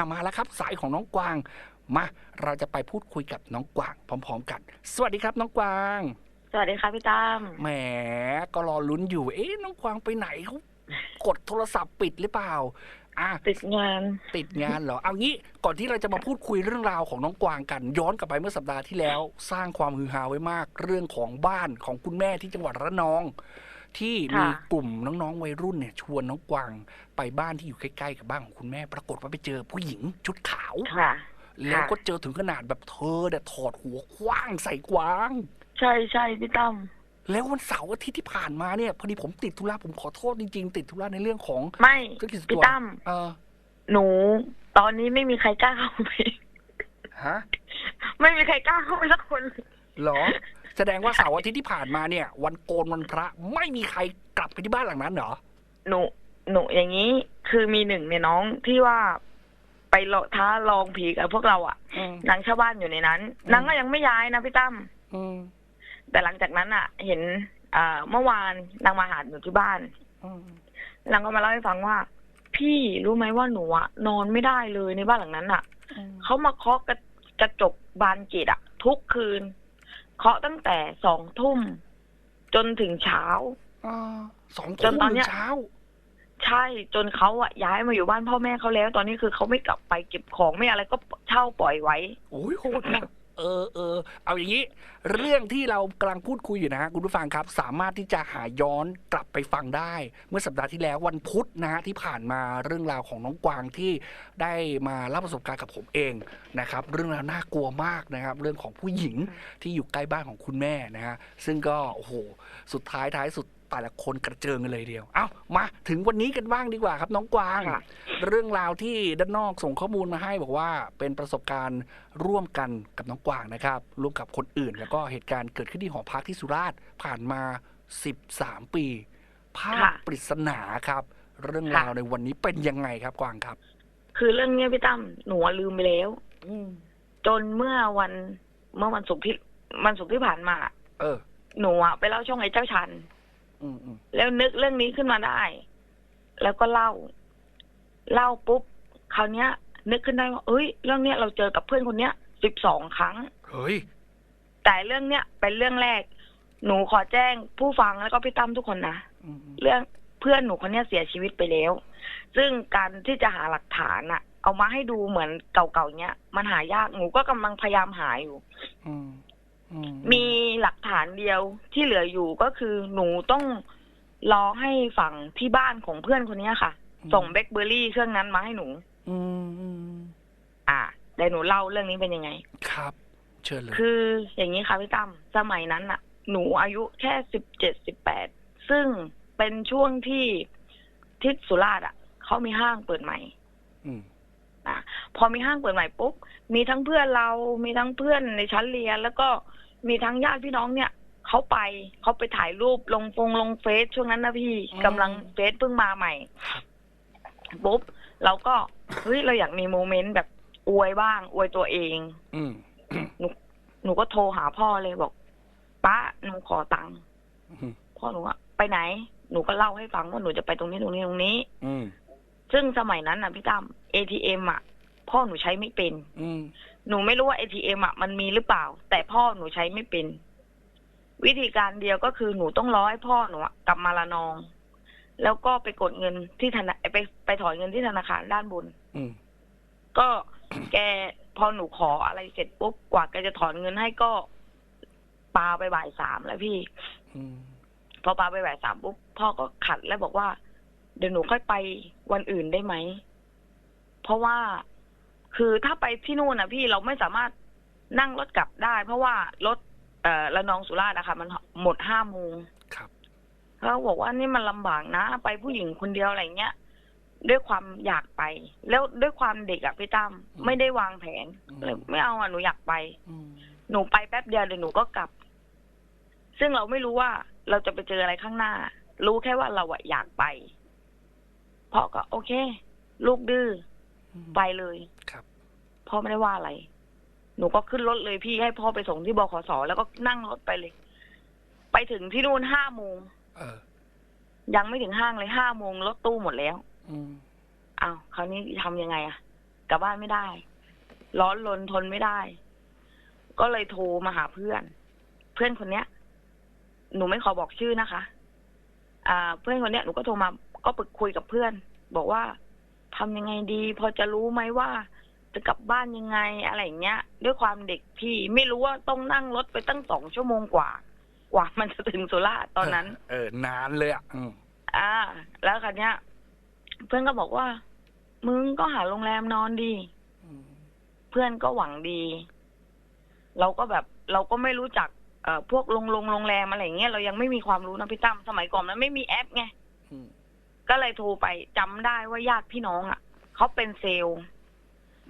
อะมาแล้วครับ สายของน้องกวาง มา เราจะไปพูดคุยกับน้องกวาง พร้อม ๆ กัน สวัสดีครับน้องกวาง สวัสดีค่ะพี่ตั้มแหมก็รอลุ้นอยู่ เอ๊ะน้องกวางไปไหนเขากดโทรศัพท์ปิดหรือเปล่าอะติดงานติดงานเหรอเอางี้ก่อนที่เราจะมาพูดคุยเรื่องราวของน้องกวางกัน ย้อนกลับไปเมื่อสัปดาห์ที่แล้ว สร้างความฮือฮาไว้มาก เรื่องของบ้านของคุณแม่ที่จังหวัดระนอง ที่มีกลุ่มน้องๆวัยรุ่นเนี่ยชวนน้องกวางไปบ้านที่อยู่ใกล้ ๆ กับบ้านของคุณแม่ ปรากฏว่าไปเจอผู้หญิงชุดขาวค่ะแล้วก็เจอถึงขนาดแบบเธอเนี่ยถอดหัวคว้างใส่กวาง ใช่ใช่พี่ตั้มแล้ววันเสาร์อาทิตย์ที่ผ่านมาเนี่ยพอดีผมติดธุระผมขอโทษจริง ๆ ติดธุระในเรื่องของไม่ธุรกิจส่วนพี่ตัวตั้มเออหนู ตอนนี้ไม่มีใครกล้าเข้าไปฮะไม่มีใครกล้าเข้าไปสักคนเลยเหรอ แสดงว่าเสาร์อาทิตย์ที่ผ่านมาเนี่ย วันโกนวันพระไม่มีใครกลับไปที่บ้านหลังนั้นเหรอหนูหนูอย่างนี้คือมีหนึ่งในน้องที่ว่าไปเลาะท้าลองผีกับพวกเราอะอืมนางเช่าบ้านอยู่ในนั้นอืมนางก็ยังไม่ย้ายนะพี่ตั้มอืมแต่หลังจากนั้นอะเห็นอ่าเมื่อวานนางมาหาหนูที่บ้านอืมนางก็มาเล่าให้ฟังว่า พี่รู้ไหมว่าหนูอะนอนไม่ได้เลยในบ้านหลังนั้นอะอืมเขามาเคาะกระกระจกบานเกตอะทุกคืน เคาะตั้งแต่สองทุ่มจนถึงเช้าอ่าสองจทุ่นมตอนถึเนี้งยเช้า ใช่จนเขาอะย้ายมาอยู่บ้านพ่อแม่เขาแล้ว ตอนนี้คือเขาไม่กลับไปเก็บของไม่อะไรก็เช่าปล่อยไว้ โอ้ยโหดนะ เออเออเอาอย่างนี้ เรื่องที่เรากำลังพูดคุยอยู่นะฮะคุณผู้ฟังครับ สามารถที่จะหาย้อนกลับไปฟังได้ เมื่อสัปดาห์ที่แล้ววันพุธนะฮะที่ผ่านมาเรื่องราวของน้องกวางที่ได้มาเล่าประสบการณ์กับผมเองนะครับเรื่องราวน่ากลัวมากนะครับ เรื่องของผู้หญิงที่อยู่ใกล้บ้านของคุณแม่นะฮะซึ่งก็โอ้โหสุดท้ายท้ายสุด แต่ละคนกระเจิงกันเลยเดียว เอ้ามาถึงวันนี้กันบ้างดีกว่าครับ น้องกวางค่ะเรื่องราวที่ด้านนอกส่งข้อมูลมาให้บอกว่าเป็นประสบการณ์ร่วมกันกับน้องกวางนะครับ ร่วมกับคนอื่น แล้วก็เหตุการณ์เกิดขึ้นที่หอพักที่สุราษฎร์ผ่านมา 13 ปีภาพค่ะปริศนาครับ เรื่องราวในวันนี้เป็นยังไงครับกวางครับ คือเรื่องเนี้ยพี่ตั้มหนูอะลืมไปแล้วอืมจนเมื่อวันเมื่อวันศุกร์ที่วันศุกร์ที่ผ่านมา เออ หนูอะไปเล่าช่องไอ้เจ้าชัน อืมอืมแล้วนึกเรื่องนี้ขึ้นมาได้ แล้วก็เล่า เล่าปุ๊บคราวเนี้ย นึกขึ้นได้ว่าเอ้ย เรื่องเนี้ยเราเจอกับเพื่อนคนเนี้ยสิบสองครั้ง เฮ้ย แต่เรื่องเนี้ยเป็นเรื่องแรก หนูขอแจ้งผู้ฟังแล้วก็พี่ตั้มทุกคนนะอืมอืมเรื่องเพื่อนหนูคนเนี้ยเสียชีวิตไปแล้ว ซึ่งการที่จะหาหลักฐานอะเอามาให้ดูเหมือนเก่าๆเนี้ยมันหายากหนูก็กำลังพยายามหาอยู่ อืมอื มีหลักฐานเดียวที่เหลืออยู่ก็คือหนูต้องรอให้ฝั่งที่บ้านของเพื่อนคนเนี้ยค่ะ ส่งแบล็คเบอร์รี่เครื่องนั้นมาให้หนู อืมอืมอ่าเดี๋ยวหนูเล่าเรื่องนี้เป็นยังไง ครับ เชิญเลยคืออย่างนี้ค่ะพี่ตั้มสมัยนั้นน่ะหนูอายุแค่สิบเจ็ดสิบแปดซึ่งเป็นช่วงที่ที่สุราษฎร์อะเขามีห้างเปิดใหม่อืมอะพอมีห้างเปิดใหม่ปุ๊บมีทั้งเพื่อนเรา มีทั้งเพื่อนในชั้นเรียนแล้วก็ มีทั้งญาติพี่น้องเนี่ยเขาไปเขาไปถ่ายรูปลงฟงลงเฟซช่วงนั้นนะพี่กำลังเฟซเพิ่งมาใหม่ครับปุ๊บเราก็เฮ้ยเราอยากมีโมเมนต์แบบอวยบ้าง อวยตัวเอง อืมหนูก็โทรหาพ่อเลยบอกป้าหนูขอตังค์อืมพ่อหนูอะไปไหน หนูก็เล่าให้ฟังว่าหนูจะไปตรงนี้ตรงนี้ตรงนี้ อืมซึ่งสมัยนั้นน่ะพี่ตั้ม ATM อะ พ่อหนูใช้ไม่เป็น อืม หนูไม่รู้ว่า ATM อะมันมีหรือเปล่า แต่พ่อหนูใช้ไม่เป็น วิธีการเดียวก็คือหนูต้องรอให้พ่อหนูอะกลับมาละนอง แล้วก็ไปกดเงินที่ธนาไปไปถอนเงินที่ธนาคารด้านบนอืมก็แกพอหนูขออะไรเสร็จปุ๊บกว่าแกจะถอนเงินให้ก็ปาไปบ่ายสามแล้วพี่อืมพอปาไปบ่ายสามปุ๊บพ่อก็ขัดแล้วบอกว่า เดี๋ยวหนูค่อยไปวันอื่นได้ไหม เพราะว่า คือถ้าไปที่นู่นนะพี่เราไม่สามารถนั่งรถกลับได้ เพราะว่ารถเอ่อระนองสุราษฎร์อะค่ะ มันหมดห้าโมงครับเขาบอกว่านี่มันลำบากนะ ไปผู้หญิงคนเดียวอะไรเงี้ยด้วยความอยากไป แล้วด้วยความเด็กอะพี่ตั้มอืมไม่ได้วางแผนอืมเลยไม่เอาอะหนูอยากไปอืมหนูไปแป๊บเดียวเดี๋ยวหนูก็กลับ ซึ่งเราไม่รู้ว่าเราจะไปเจออะไรข้างหน้า รู้แค่ว่าเราอะอยากไปพ่อก็โอเค ลูกดื้ออืมไปเลยครับ พ่อไม่ได้ว่าอะไร หนูก็ขึ้นรถเลยพี่ให้พ่อไปส่งที่บขสแล้วก็นั่งรถไปเลย ไปถึงที่นู่นห้าโมงเออ ยังไม่ถึงห้างเลยห้าโมงรถตู้หมดแล้ว อืมอ้าวคราวนี้ทำยังไงอะกลับบ้านไม่ได้ ร้อนรนทนไม่ได้ ก็เลยโทรมาหาเพื่อน เพื่อนคนเนี้ย หนูไม่ขอบอกชื่อนะคะ อ่า เพื่อนคนเนี้ยหนูก็โทรมาก็ปรึกคุยกับเพื่อน บอกว่าทำยังไงดี พอจะรู้ไหมว่า จะกลับบ้านยังไงอะไรอย่างเงี้ย ด้วยความเด็กพี่ไม่รู้ว่าต้องนั่งรถไปตั้งสองชั่วโมงกว่า กว่ามันจะถึงสุราษฎร์ตอนนั้น เออ นานเลยอะอืมอ่า แล้วคันเนี้ย เพื่อนก็บอกว่า มึงก็หาโรงแรมนอนดีอืมเพื่อนก็หวังดี เราก็แบบ เราก็ไม่รู้จักเอ่อพวกโรงโรงโรงแรมอะไรอย่างเงี้ยเรายังไม่มีความรู้นะพี่ตั้มสมัยก่อนมันไม่มีแอปไงอืมก็เลยโทรไปจำได้ว่าญาติพี่น้องอะเขาเป็นเซลล์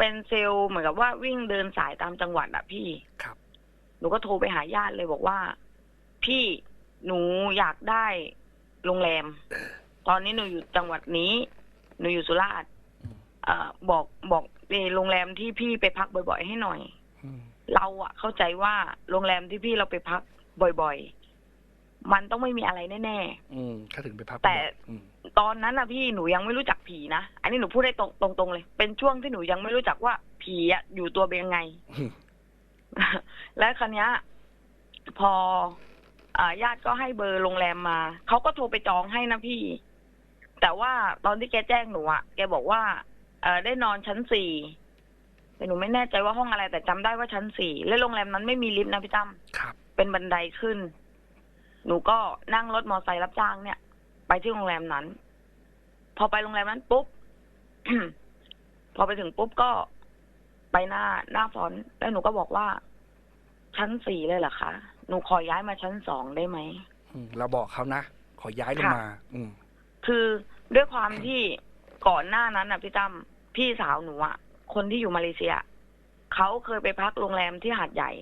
เป็นเซลล์เหมือนกับว่าวิ่งเดินสายตามจังหวัดอะพี่ครับ หนูก็โทรไปหาญาติเลยบอกว่า พี่หนูอยากได้โรงแรม ตอนนี้หนูอยู่จังหวัดนี้ หนูอยู่สุราษฎร์อืมเอ่อบอกบอกเอ่อโรงแรมที่พี่ไปพักบ่อยๆให้หน่อยอืมเราอะเข้าใจว่าโรงแรมที่พี่เราไปพักบ่อยๆ มันต้องไม่มีอะไรแน่อืมถ้าถึงไปพักแต่ อืมๆ ตอนนั้นอะพี่หนูยังไม่รู้จักผีนะ อันนี้หนูพูดได้ตรงตรงๆเลย เป็นช่วงที่หนูยังไม่รู้จักว่าผีอะอยู่ตัวเป็นยังไงอืมและคันนี้ย พออ่าญาติก็ให้เบอร์โรงแรมมา เขาก็โทรไปจองให้นะพี่ แต่ว่าตอนที่แกแจ้งหนูอะแกบอกว่า เออได้นอนชั้นสี่แต่หนูไม่แน่ใจว่าห้องอะไร แต่จำได้ว่าชั้นสี่และโรงแรมนั้นไม่มีลิฟต์นะพี่ตั้มครับเป็นบันไดขึ้น หนูก็นั่งรถมอไซค์รับจ้างเนี่ย ไปที่โรงแรมนั้น พอไปโรงแรมนั้นปุ๊บ พอไปถึงปุ๊บก็ไปหน้าหน้าฟรอนต์แล้วหนูก็บอกว่า ชั้นสี่เลยเหรอคะหนูขอย้ายมาชั้นสองได้ไหมอืมเราบอกเขานะขอย้ายลงค่ะมา อืม คือด้วยความที่ก่อนหน้านั้นน่ะพี่ตั้มพี่สาวหนูอะคนที่อยู่มาเลเซียเขาเคยไปพักโรงแรมที่หาดใหญ่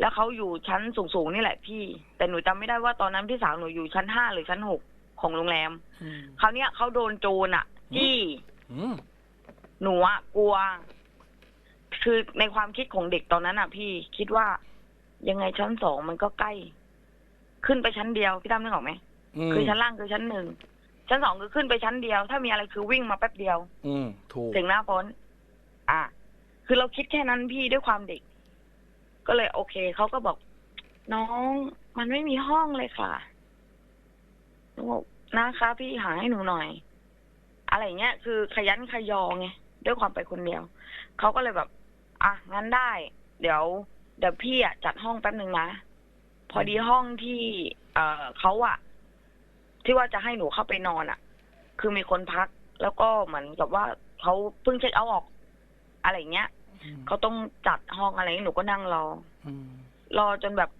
แล้วเขาอยู่ชั้นสูงๆนี่แหละพี่ แต่หนูจำไม่ได้ว่าตอนนั้นพี่สาวหนูอยู่ชั้นห้าหรือชั้นหก ของโรงแรมอืมคราวเนี้ยเขาโดนโจรอะจี้อืมหนูอะกลัว คือในความคิดของเด็กตอนนั้นอะ พี่คิดว่ายังไงชั้นสองมันก็ใกล้ ขึ้นไปชั้นเดียวพี่ตั้มนึกออกไหมมคือชั้นล่างคือชั้นหนึ่งชั้นสองคือขึ้นไปชั้นเดียว ถ้ามีอะไรคือวิ่งมาแป๊บเดียว อืมถูก ถึงหน้าพ้นอะ คือเราคิดแค่นั้นพี่ด้วยความเด็ก ก็เลยโอเค เขาก็บอก น้อง มันไม่มีห้องเลยค่ะ หนูบอกนะคะพี่หาให้หนูหน่อย อะไรเงี้ยคือขยันขยอไงด้วยความไปคนเดียวเขาก็เลยแบบ อะงั้นได้ เดี๋ยว เดี๋ยวพี่อะจัดห้องแป๊บหนึ่งนะพอดีห้องที่ เอ่อเขาอะ ที่ว่าจะให้หนูเข้าไปนอนอะ คือมีคนพัก แล้วก็เหมือนกับว่าเขาเพิ่งเช็คเอาท์ออก อะไรเงี้ยอืมเขาต้องจัดห้องอะไรเงี้ยหนูก็นั่งรออืมรอจนแบบ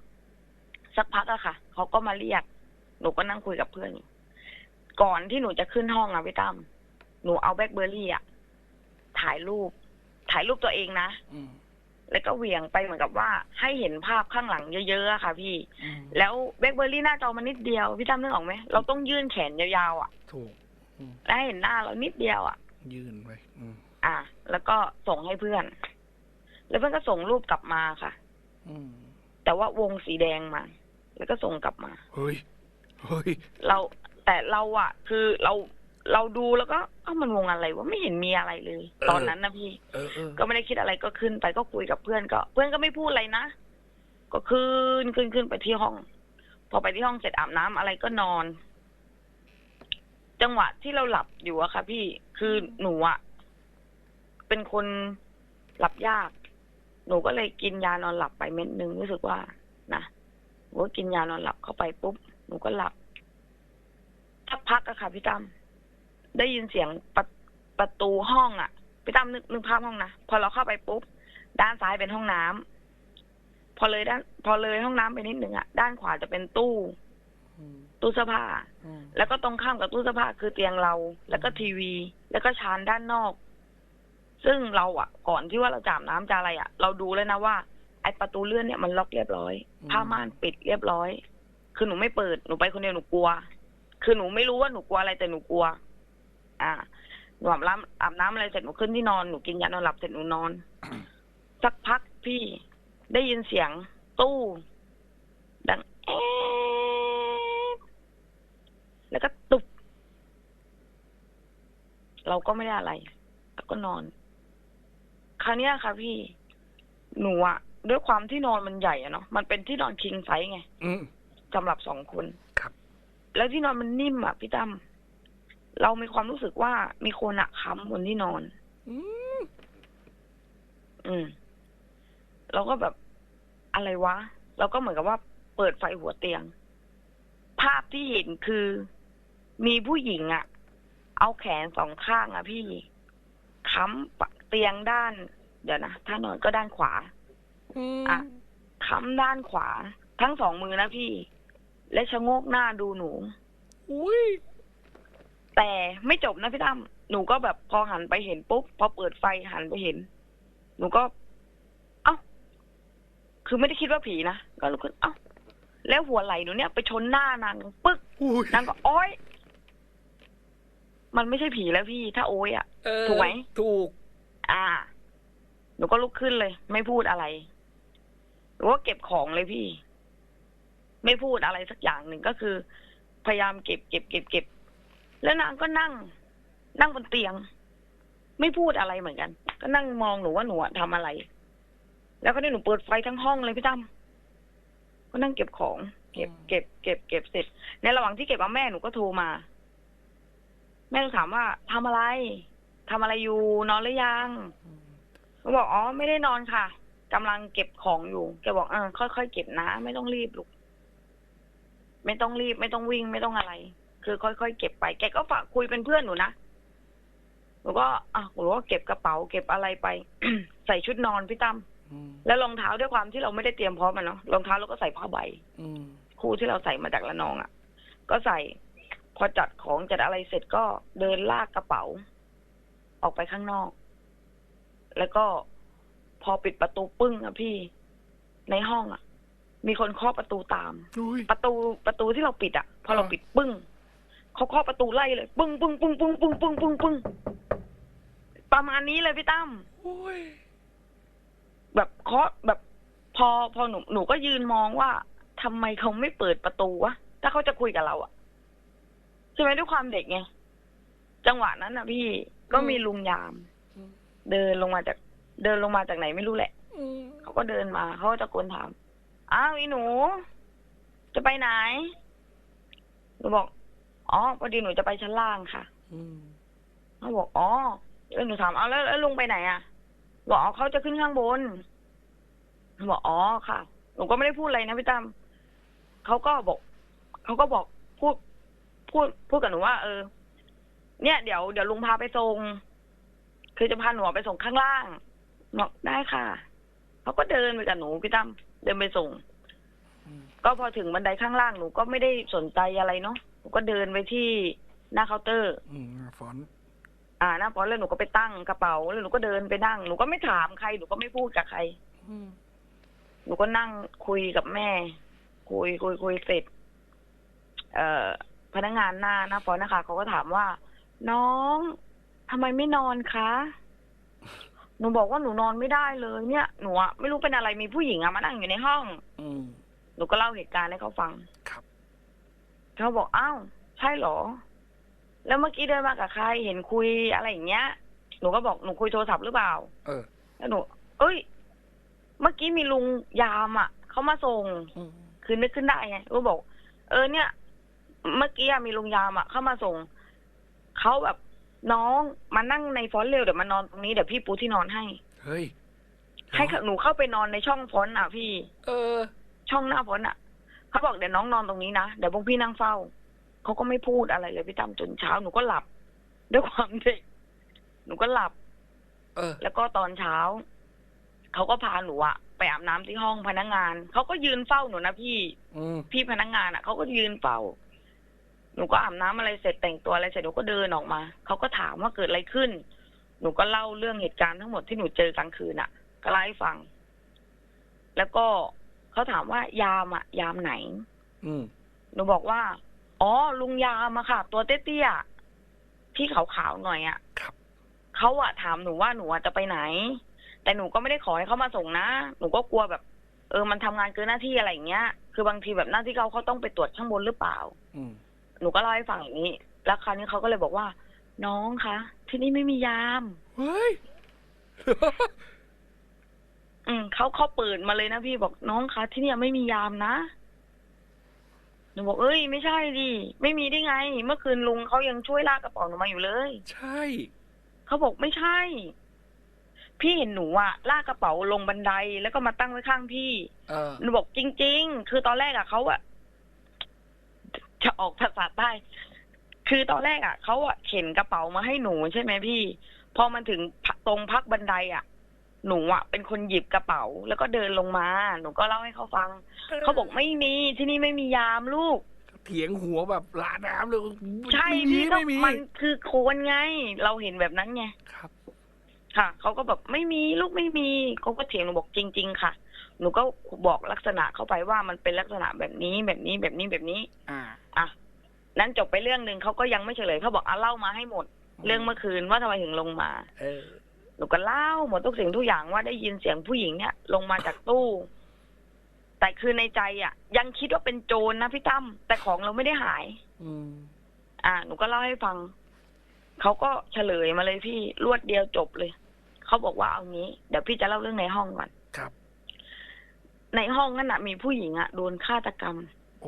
สักพักอะค่ะเขาก็มาเรียก หนูก็นั่งคุยกับเพื่อนอยู่ก่อนที่หนูจะขึ้นห้องอะพี่ตั้มหนูเอาแบล็คเบอร์รี่อะถ่ายรูป ถ่ายรูปตัวเองนะอืมแล้วก็เหวี่ยงไปเหมือนกับว่า ให้เห็นภาพข้างหลังเยอะๆอะค่ะ พี่อืมแล้วแบล็คเบอร์รี่หน้าจอมันนิดเดียวพี่ตั้มนึกออกไหมเราต้องยื่นแขนยาวๆอะถูกอืมแล้วให้เห็นหน้าเรานิดเดียวอะยื่นไว้อืมอะแล้วก็ส่งให้เพื่อน แล้วเพื่อนก็ส่งรูปกลับมาค่ะอืมแต่ว่าวงสีแดงมา แล้วก็ส่งกลับมา เฮ้ย เฮ้ยเราแต่เราอะคือเราเราดูแล้วก็เอ้ามันวงอะไรวะไม่เห็นมีอะไรเลยเออตอนนั้นนะพี่ เออเออก็ไม่ได้คิดอะไรก็ขึ้นไปก็คุยกับเพื่อนก็ เพื่อนก็ไม่พูดอะไรนะ ก็ขึ้นขึ้นขึ้นไปที่ห้อง พอไปที่ห้องเสร็จอาบน้ำอะไรก็นอน จังหวะที่เราหลับอยู่อะค่ะ พี่คือหนูอะเป็นคนหลับยาก หนูก็เลยกินยานอนหลับไปเม็ดหนึ่งรู้สึกว่านะหนูก็กินยานอนหลับเข้าไปปุ๊บ หนูก็หลับสักพักอะค่ะพี่ตั้มได้ยินเสียงประประตูห้องอะพี่ตั้มนึกนึกภาพห้องนะพอเราเข้าไปปุ๊บด้านซ้ายเป็นห้องน้ำพอเลยด้าน พอเลยห้องน้ำไปนิดหนึ่งอะด้านขวาจะเป็นตู้ตู้เสื้อผ้าแล้วก็ตรงข้ามกับตู้เสื้อผ้าคือเตียงเรา แล้วก็ทีวี แล้วก็ชานด้านนอก ซึ่งเราอะก่อนที่ว่าเราจามน้ำจะอะไรอะเราดูเลยนะว่าไอประตูเลื่อนเนี่ยมันล็อกเรียบร้อย ผ้าม่านปิดเรียบร้อย คือหนูไม่เปิดหนูไปคนเดียวหนูกลัว คือหนูไม่รู้ว่าหนูกลัวอะไรแต่หนูกลัว อ่าหนูอาบน้ำอาบน้ำอะไรเสร็จหนูขึ้นที่นอนหนูกินยานอนหลับเสร็จหนูนอน สักพักพี่ได้ยินเสียงตู้ดังเอ๊แล้วก็ตุบเราก็ไม่ได้อะไรแล้วก็นอน คราวเนี้ยค่ะพี่ หนูอะด้วยความที่นอนมันใหญ่อะเนาะมันเป็นที่นอนคิงไซส์ไง สำหรับสองคนครับ แล้วที่นอนมันนิ่มอะพี่ตั้มเรามีความรู้สึกว่ามีคนอะค้ำบนที่นอน อืมอืม เราก็แบบอะไรวะ เราก็เหมือนกับว่าเปิดไฟหัวเตียง ภาพที่เห็นคือมีผู้หญิงอะเอาแขนสองข้างอะพี่ค้ำปะเตียงด้าน เดี๋ยวนะถ้านอนก็ด้านขวาอืมอะค้ำด้านขวา ทั้งสองมือนะพี่ และชะโงกหน้าดูหนู อุ้ยแต่ไม่จบนะพี่ตั้มหนูก็แบบพอหันไปเห็นปุ๊บพอเปิดไฟหันไปเห็น หนูก็ เอ้า คือไม่ได้คิดว่าผีนะก็ลุกขึ้นเอ้าแล้วหัวไหล่หนูเนี่ยไปชนหน้านางปึ๊กอุ้ยนางก็โอ๊ยมันไม่ใช่ผีแล้วพี่ ถ้าโอ๊ยอะ เออถูกไหม ถูก อ่า หนูก็ลุกขึ้นเลย ไม่พูดอะไร หนูก็เก็บของเลยพี่ ไม่พูดอะไรสักอย่างหนึ่งก็คือ พยายามเก็บเก็บเก็บเก็บแล้วนางก็นั่ง นั่งบนเตียง ไม่พูดอะไรเหมือนกัน ก็นั่งมองหนูว่าหนูอะทำอะไร แล้วก็ได้หนูเปิดไฟทั้งห้องเลยพี่ตั้มก็นั่งเก็บของ เก็บเก็บเก็บเก็บเสร็จ ในระหว่างที่เก็บอะแม่หนูก็โทรมา แม่หนูถามว่าทำอะไรทำอะไรอยู่นอนหรือยังก็บอกอ๋อไม่ได้นอนค่ะกำลังเก็บของอยู่แกบอกเออค่อยๆเก็บนะ ไม่ต้องรีบลูก ไม่ต้องรีบไม่ต้องวิ่งไม่ต้องอะไร คือค่อยๆเก็บไป แกก็ฝากคุยเป็นเพื่อนหนูนะหนูก็อะหนูก็เก็บกระเป๋า เก็บอะไรไปใส่ชุดนอนพี่ตั้มอืมแล้วรองเท้าด้วยความที่เราไม่ได้เตรียมพร้อมมันเนาะรองเท้าเราก็ใส่ผ้าใบอืมคู่ที่เราใส่มาจากละนองอะ่ะ ก็ใส่ พอจัดของจัดอะไรเสร็จก็เดินลากกระเป๋า ออกไปข้างนอก แล้วก็พอปิดประตูปึ้งอะพี่ ในห้องอะ่ะ มีคนเคาะประตูตาม อุ้ย ประตูประตูที่เราปิดอะ่ะ พอเราอ่า ปิดปึ้งเขาเคาะประตูไล่เลย ปึ้งปึ้งปึ้งปึ้งปึ้งปึ้งปึ้งปึ้งประมาณนี้เลยพี่ตั้มอุ้ย แบบเคาะแบบพอพอหนูหนูก็ยืนมองว่าทำไมเขาไม่เปิดประตูวะถ้าเขาจะคุยกับเราอะใช่ไหมด้วยความเด็กไงจังหวะนั้นนะพี่ก็มีลุงยาม อืม เดินลงมาจาก เดินลงมาจากไหนไม่รู้แหละ อืมเขาก็เดินมาเขาก็ตะโกนถาม อ้าวอีหนู จะไปไหน หนูบอก อ๋อพอดีหนูจะไปชั้นล่างค่ะ อืมเขาบอก อ๋อแล้วหนูถามเอาแล้วแล้วลุงไปไหนอะ บอกอ๋อเขาจะขึ้นข้างบนหนูบอกอ๋อค่ะ หนูก็ไม่ได้พูดอะไรนะพี่ตั้มเขาก็บอกเขาก็บอกพูด พูดพูดกับหนูว่า เออ เนี่ยเดี๋ยวเดี๋ยวลุงพาไปส่งคือจะพาหนูไปส่งข้างล่างบอกได้ค่ะ เขาก็เดินไปกับหนูพี่ตั้ม เดินไปส่งอืมก็พอถึงบันไดข้างล่างหนูก็ไม่ได้สนใจอะไรเนาะหนูก็เดินไปที่หน้าเคาน์เตอร์ อืมฟอนต์อ่าหน้าพอแล้วหนูก็ไปตั้งกระเป๋าแล้วหนูก็เดินไปนั่งหนูก็ไม่ถามใครหนูก็ไม่พูดกับใคร อืมหนูก็นั่งคุยกับแม่ คุยคุยคุยเสร็จ เอ่อ พนักงานหน้าหน้าฟอนต์นะคะเขาก็ถามว่า น้องทำไมไม่นอนคะ หนูบอกว่าหนูนอนไม่ได้เลยเนี่ยหนูอะไม่รู้เป็นอะไรมีผู้หญิงอะมานั่งอยู่ในห้อง อืมหนูก็เล่าเหตุการณ์ให้เขาฟังครับเขาบอกอ้าวใช่เหรอ แล้วเมื่อกี้เดินมากับใครเห็นคุยอะไรอย่างเงี้ย หนูก็บอกหนูคุยโทรศัพท์หรือเปล่า เออ แล้วหนู เอ้ย เมื่อกี้มีลุงยามอะเขามาส่งอืมคือนึกขึ้นได้ไงก็บอก เออเนี่ย เมื่อกี้อะมีลุงยามอะเข้ามาส่งเขาแบบ น้องมานั่งในฟอนต์เร็วเดี๋ยวมานอนตรงนี้เดี๋ยวพี่ปูที่นอนให้ เฮ้ยให้หนูเข้าไปนอนในช่องฟอนต์อะพี่ เออ ช่องหน้าฟอนต์อะเขาบอกเดี๋ยวน้องนอนตรงนี้นะเดี๋ยวพวกพี่นั่งเฝ้าเขาก็ไม่พูดอะไรเลยพี่ตั้มจนเช้าหนูก็หลับ ด้วยความเด็กหนูก็หลับ เออ แล้วก็ตอนเช้าเขาก็พาหนูอะไปอาบน้ำที่ห้องพนักงานเขาก็ยืนเฝ้าหนูนะพี่อืมพี่พนักงานอะเขาก็ยืนเฝ้า หนูก็อาบน้ำอะไรเสร็จแต่งตัวอะไรเสร็จหนูก็เดินออกมาเขาก็ถามว่าเกิดอะไรขึ้น หนูก็เล่าเรื่องเหตุการณ์ทั้งหมดที่หนูเจอกลางคืนอะก็เล่าให้ฟัง แล้วก็เขาถามว่ายามอะยามไหน อืมหนูบอกว่า อ๋อ ลุงยามอะค่ะ ตัวเตี้ยๆที่ขาวๆหน่อยอะครับเขาอะถามหนูว่าหนูอะจะไปไหน แต่หนูก็ไม่ได้ขอให้เขามาส่งนะ หนูก็กลัวแบบ เออ มันทำงานเกินหน้าที่อะไรอย่างเงี้ย คือบางทีแบบหน้าที่เขาเขาต้องไปตรวจข้างบนหรือเปล่า อืม หนูก็เล่าให้ฟังอย่างนี้ แล้วคราวนี้เขาก็เลยบอกว่า น้องคะที่นี่ไม่มียาม เฮ้ยเขาเขาเปิดมาเลยนะพี่บอกน้องคะที่เนี่ยไม่มียามนะหนูบอกเอ้ยไม่ใช่ดิไม่มีได้ไง เมื่อคืนลุงเขายังช่วยลากกระเป๋าหนูมาอยู่เลย ใช่ เขาบอกไม่ใช่ พี่เห็นหนูอะลากกระเป๋าลงบันไดแล้วก็มาตั้งไว้ข้างพี่ เออหนูบอกจริง ๆ คือตอนแรกอะเขาอะ จะออกภาษาใต้ คือตอนแรกอะเขาอะเข็นกระเป๋ามาให้หนูใช่ไหมพี่ พอมันถึงตรงพักบันไดอะหนูอะเป็นคนหยิบกระเป๋า แล้วก็เดินลงมา หนูก็เล่าให้เขาฟัง เขาบอกไม่มีที่นี่ไม่มียามลูกเถียงหัวแบบลาน้ำเลยใช่ไม่มีพี่ก็ไม่มีมันคือโคนไง เราเห็นแบบนั้นไงครับ ค่ะเขาก็แบบไม่มีลูกไม่มีเขาก็เถียงหนูบอกจริง ๆ ค่ะ หนูก็บอกลักษณะเข้าไปว่ามันเป็นลักษณะแบบนี้แบบนี้แบบนี้แบบนี้ อ่า อะนั้นจบไปเรื่องหนึ่งเขาก็ยังไม่เฉลยเขาบอกอะเล่ามาให้หมด เรื่องเมื่อคืนว่าทำไมถึงลงมา เออหนูก็เล่าหมดทุกสิ่งทุกอย่างว่าได้ยินเสียงผู้หญิงเนี่ย ลงมาจากตู้ แต่คือในใจอะ ยังคิดว่าเป็นโจรนะพี่ตั้มแต่ของเราไม่ได้หาย อืม อะหนูก็เล่าให้ฟังเขาก็เฉลยมาเลยพี่รวดเดียวจบเลยเขาบอกว่าเอางี้ เดี๋ยวพี่จะเล่าเรื่องในห้องก่อนครับ ในห้องนั่นน่ะ มีผู้หญิงอะโดนฆาตกรรม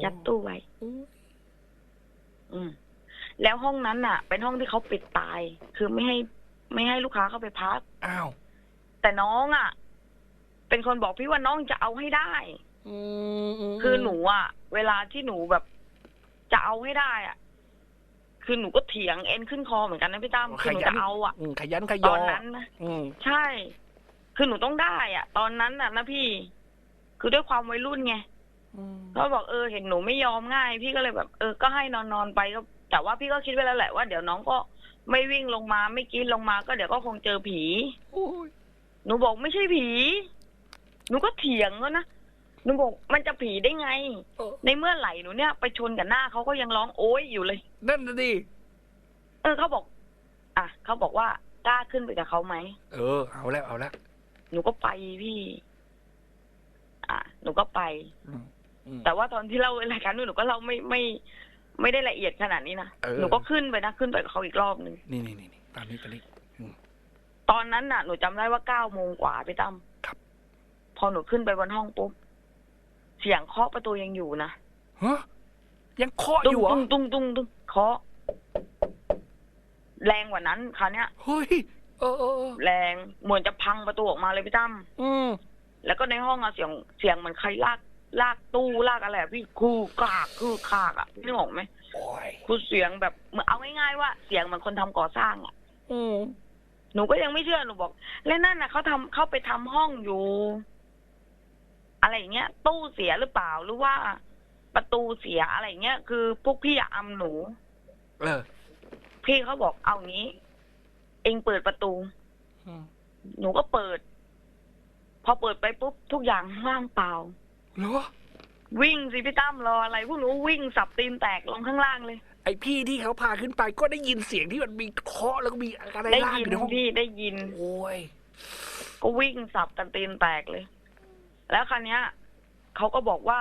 ยัดตู้ไว้โอ้อืม แล้วห้องนั้นน่ะ เป็นห้องที่เขาปิดตาย คือไม่ให้ ไม่ให้ลูกค้าเข้าไปพัก อ้าว แต่น้องอะ เป็นคนบอกพี่ว่าน้องจะเอาให้ได้อืมมคือหนูอะ เวลาที่หนูแบบ จะเอาให้ได้ อะ คือหนูก็เถียงเอ็นขึ้นคอเหมือนกันนะพี่ตั้มคือหนูจะเอาอะมขยันขยตออนนั้นนะอืมใช่ คือหนูต้องได้ อะ ตอนนั้นน่ะนะพี่ คือด้วยความวัยรุ่นไงอืมเขาบอกเออเห็นหนูไม่ยอมง่าย พี่ก็เลยแบบ เออก็ให้นอนนอนๆไปก็ แต่ว่าพี่ก็คิดไว้แล้วแหละว่าเดี๋ยวน้องก็ไม่วิ่งลงมาไม่กินลงมาก็เดี๋ยวก็คงเจอผีโอ้ยหนูบอกไม่ใช่ผี หนูก็เถียงแล้วนะหนูบอกมันจะผีได้ไงเออในเมื่อไหลหนูเนี่ยไปชนกับหน้าเขาก็ยังร้องโอ๊ยอยู่เลยนั่นน่ะดิเออเขาบอก อะเขาบอกว่ากล้าขึ้นไปกับเขาไหมเออเอาแล้วเอาแล้วหนูก็ไปพี่ อะ หนูก็ไปอืมอืมแต่ว่าตอนที่เล่ารายการนู้นหนูก็เล่าไม่ไม่ไม่ได้ละเอียดขนาดนี้นะเออหนูก็ขึ้นไปนะขึ้นไปกับเขาอีกรอบหนึ่งนี่นี่นี่นี่ตามนี้ตามนี้อืมตอนนั้นน่ะหนูจำได้ว่าเก้าโมงกว่าพี่ตั้มครับ พอหนูขึ้นไปบนห้องปุ๊บ เสียงเคาะประตูยังอยู่นะฮะยังเคาะตุ้องยู่เหรอตุ้งตุ้งตุ้งตุ้งเคาะ แรงกว่านั้นคราวเนี้ยเฮ้ยเออเออเออแรงเหมือนจะพังประตูออกมาเลยพี่ตั้มอืม แล้วก็ในห้องอะเสียงเสียงเหมือนใครลากลากตู้ลากอะไรอะพี่คูกากคือคากอะพี่นึกออกไหมโอ้ยคือเสียงแบบเหมือนเอาง่ายๆว่าเสียงเหมือนคนทำก่อสร้างอะอืมหนูก็ยังไม่เชื่อหนูบอก แล้วนั่นน่ะเขาทำเข้าไปทำห้องอยู่ อะไรอย่างเงี้ย ตู้เสียหรือเปล่าหรือว่า ประตูเสียอะไรอย่างเงี้ยคือพวกพี่อยากอำหนู เออพี่เขาบอกเอางี้ เองเปิดประตู อืมหนูก็เปิดพ อเปิดไปปุ๊บทุกอย่างว่างเปล่า เหรอ วิ่งสิพี่ตั้มรออะไรพวกหนูวิ่งสับตีนแตกลงข้างล่างเลย ไอพี่ที่เขาพาขึ้นไปก็ได้ยินเสียงที่มันมีเคาะแล้วก็มีอะไรได้ลากยิอนยู่ในห้องพี่ได้ยิน โอ้ยก็วิ่งสับกันตีนแตกเลย แล้วคันนี้ยเขาก็บอกว่า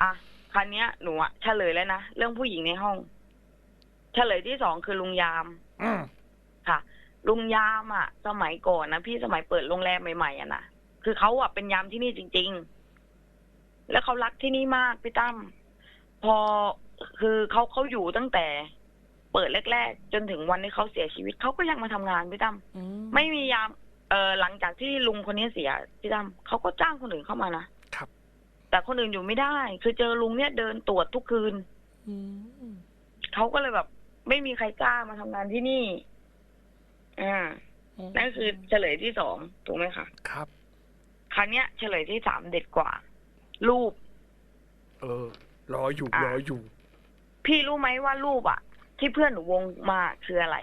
อะคันนี้ยหนูอะเฉลยแล้วนะเรื่องผู้หญิงในห้อง เฉลยที่สองคือลุงยาม อืมค่ะ ลุงยามอะสมัยก่อนนะพี่สมัยเปิดโรงแรมใหม่ๆอะนะ คือเขาอะเป็นยามที่นี่จริง ๆ แล้วเขารักที่นี่มากพี่ตั้มพอคือเขาเขาอยู่ตั้งแต่ เปิดแรกๆจนถึงวันที่เขาเสียชีวิตเขาก็ยังมาทำงานพี่ตั้มอืไม่มียามเออหลังจากที่ลุงคนนี้เสียพี่ตั้มเขาก็จ้างคนอื่นเข้ามานะครับ แต่คนอื่นอยู่ไม่ได้ คือเจอลุงเนี่ยเดินตรวจทุกคืนอืมเขาก็เลยแบบ ไม่มีใครกล้ามาทำงานที่นี่อ่านั่นคือเฉลยที่สองถูกไหมคะครับ ครั้งเนี้ยเฉลยที่สามเด็ดกว่า รูป เออ รออยู่อะรออยู่ พี่รู้ไหมว่ารูปอะที่เพื่อนหนูวงมาคืออะไร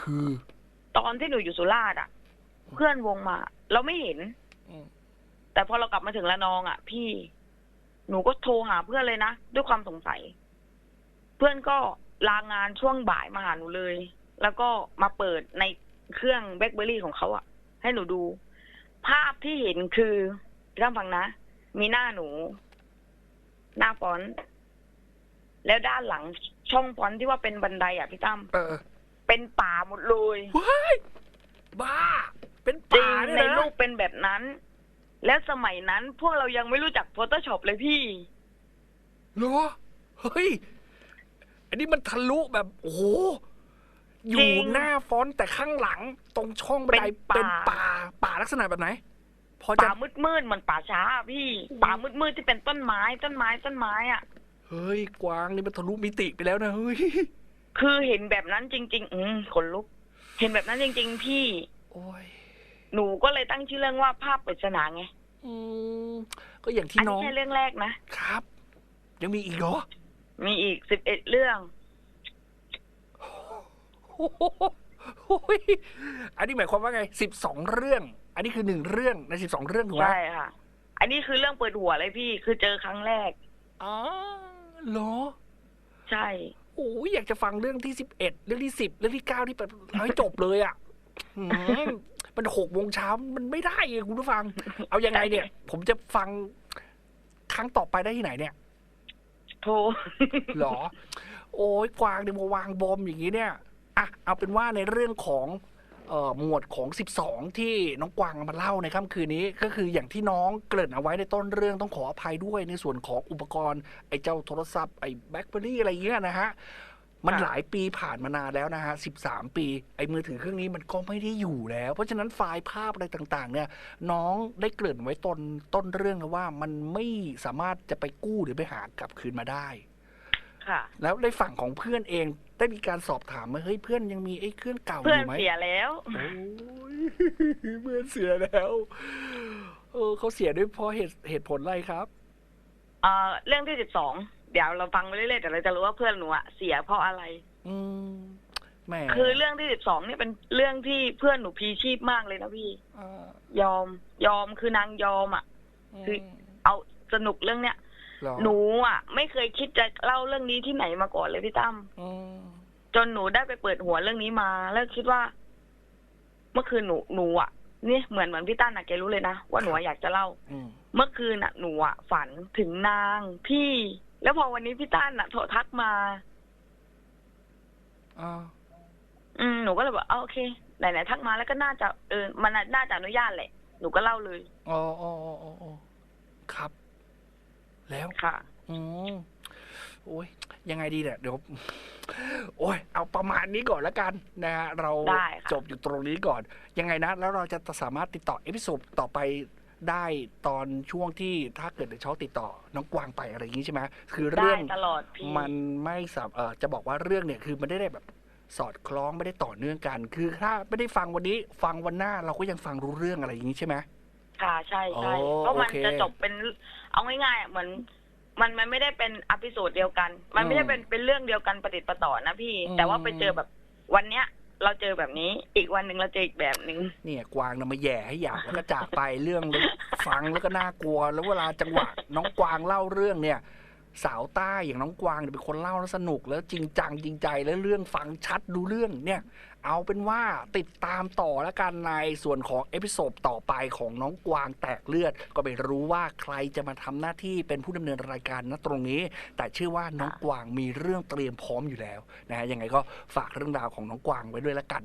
คือ ตอนที่หนูอยู่สุราษฎร์อะเพื่อนวงมา เราไม่เห็นอืมแต่พอเรากลับมาถึงละนองอะ พี่ หนูก็โทรหาเพื่อนเลยนะ ด้วยความสงสัย เพื่อนก็ลางานช่วงบ่ายมาหาหนูเลย แล้วก็มาเปิดในเครื่องแบล็คเบอรี่ของเขาอะ ให้หนูดู ภาพที่เห็นคือท่านฟังนะ มีหน้าหนู หน้าฟอนต์แล้วด้านหลังช่องฟอนต์ที่ว่าเป็นบันไดอะพี่ตั้มเออเป็นป่าหมดเลยว้ายบ้า เป็นจริป่างเนี่ยในนะรูปเป็นแบบนั้น แล้วสมัยนั้นพวกเรายังไม่รู้จัก Photoshop เลยพี่ เหรอเฮ้ย อันนี้มันทะลุแบบ โอ้โห อจริยู่งหน้าฟอนต์แต่ข้างหลังตรงช่องบันไดเป็เป็นนป่าป่าป่าลักษณะแบบไหนพอจะป่ามืดมืดๆเหมือนป่าช้าอะพี่ป่ามืดมืดๆที่เป็นต้นไม้ต้นไม้ต้นไม้อะเฮ้ยกวางนี่มันทะลุมิติไปแล้วนะเฮ้ยคือเห็นแบบนั้นจริง ๆ อืมขนลุก เห็นแบบนั้นจริง ๆ พี่ โอ้ยหนูก็เลยตั้งชื่อเรื่องว่าภาพปริศนาไงอืมก็อย่างที่อันน้นี้องแค่เรื่องแรกนะครับ ยังมีอีกเหรอมีอีกสิบเอ็ดเรื่องโอันนี้หมายความว่าไงสิบสองเรื่อง อันนี้คือหนึ่งเรื่องในสิบสองเรื่องถูกไหมใช่ค่ะ อันนี้คือเรื่องเปิดหัวเลยพี่ คือเจอครั้งแรกอ๋อเหรอ ใช่โอ้ยอยากจะฟังเรื่องที่สิบเอ็ดเรื่องที่สิบเรื่องที่เก้าที่แบบเอาให้จบเลยอะมันหกโมงเช้ามันไม่ได้ไงคุณผู้ฟัง เอายังไงเนี่ย ผมจะฟังครั้งต่อไปได้ที่ไหนเนี่ย โทรหรอ โอ้ยกวางเนี่ยมาวางบอมอย่างนี้เนี่ย อะเอาเป็นว่าในเรื่องของหมวดของ 12 ที่น้องกวางมาเล่าในค่ำคืนนี้ ก็คืออย่างที่น้องเกริ่นเอาไว้ในต้นเรื่องต้องขออภัยด้วยในส่วนของอุปกรณ์ไอ้เจ้าโทรศัพท์ไอ้แบล็คเบอรี่อะไรเงี้ยนะฮะ มันหลายปีผ่านมานานแล้วนะฮะ 13 ปี ไอ้มือถือเครื่องนี้มันก็ไม่ได้อยู่แล้ว เพราะฉะนั้นไฟล์ภาพอะไรต่างๆ เนี่ย น้องได้เกริ่นไว้ต้นต้นเรื่องแล้วว่ามันไม่สามารถจะไปกู้หรือไปหากลับคืนมาได้ ค่ะ แล้วในฝั่งของเพื่อนเองได้มีการสอบถามไหมเฮ้ยเพื่อนยังมีไอ้เครื่องเก่าอเพื่อนยู่ไหมเสียแล้ว โอ้ยเพื่อนเสียแล้วเออเขาเสียด้วยเพราะเหตุเหตุผลอะไรครับ เอ่อเรื่องที่สิบสองเดี๋ยวเราฟังไปเรื่อยๆแต่เราจะรู้ว่าเพื่อนหนูอะเสียเพราะอะไร อืมแหมคือเรื่องที่สิบสองเนี่ยเป็นเรื่องที่เพื่อนหนูพีชีพมากเลยนะพี่ อ่ายอมยอมคือนางยอมอะคือ ม เอาสนุกเรื่องเนี้ยเหรอหนูอะ ไม่เคยคิดจะเล่าเรื่องนี้ที่ไหนมาก่อนเลยพี่ตั้มอืมจนหนูได้ไปเปิดหัวเรื่องนี้มา แล้วคิดว่า เมื่อคืนหนูหนูอะนี่เหมือนเหมือนพี่ตั้นอะแกรู้เลยนะว่าหนูอะอยากจะเล่า อืมเมื่อคืนอะหนูอะฝันถึงนางพี่ แล้วพอวันนี้พี่ตั้นอะโทรทักมาอ่าอืมหนูก็เลยบอกเอาโอเคไหนๆทักมาแล้วก็น่าจะเออมันน่าจะอนุญาตแหละหนูก็เล่าเลย อ๋ออ๋ออ๋ออ๋ออ๋อครับ แล้วค่ะ อืมโอ้ยยังไงดีเนี่ยเดี๋ยวโอ้ยเอาประมาณนี้ก่อนแล้วกันนะฮะเราได้ค่ะจบอยู่ตรงนี้ก่อน ยังไงนะ แล้วเราจะสามารถติดต่อเอพิโซดต่อไปได้ตอนช่วงที่ถ้าเกิดในช่องติดต่อ น้องกวางไปอะไรอย่างนี้ใช่ไหมคือได้เรื่องตลอดพี่มันไม่สามเออจะบอกว่าเรื่องเนี่ยคือมันไม่ได้แบบสอดคล้องไม่ได้ต่อเนื่องกัน คือถ้าไม่ได้ฟังวันนี้ ฟังวันหน้าเราก็ยังฟังรู้เรื่องอะไรอย่างนี้ใช่ไหม ค่ะใช่ใช่โอ้เพราะมันโอเคจะจบเป็นเอาง่ายๆอะเหมือน มันมันไม่ได้เป็นอพิโซดเดียวกัน มันไม่ได้เป็นเป็นเรื่องเดียวกันประติดประต่อนะพี่ อืม แต่ว่าไปเจอแบบวันเนี้ย เราเจอแบบนี้ อีกวันหนึ่งเราเจออีกแบบหนึ่ง เนี่ยกวางนำมาแย่ให้อยากแล้วก็จากไปเรื่องฟังแล้วก็น่ากลัว แล้วเวลาจังหวะน้องกวางเล่าเรื่องเนี่ย สาวใต้อย่างน้องกวางเนี่ยเป็นคนเล่าแล้วสนุกแล้วจริงจังจริงใจแล้วเรื่องฟังชัดดูเรื่องเนี่ย เอาเป็นว่าติดตามต่อแล้วกันในส่วนของเอพิโซดต่อไปของน้องกวางแตกเลือด ก็ไม่รู้ว่าใครจะมาทำหน้าที่เป็นผู้ดำเนินรายการณตรงนี้ แต่เชื่อว่าน้องกวางมีเรื่องเตรียมพร้อมอยู่แล้วนะฮะยังไงก็ฝากเรื่องราวของน้องกวางไว้ด้วยละกัน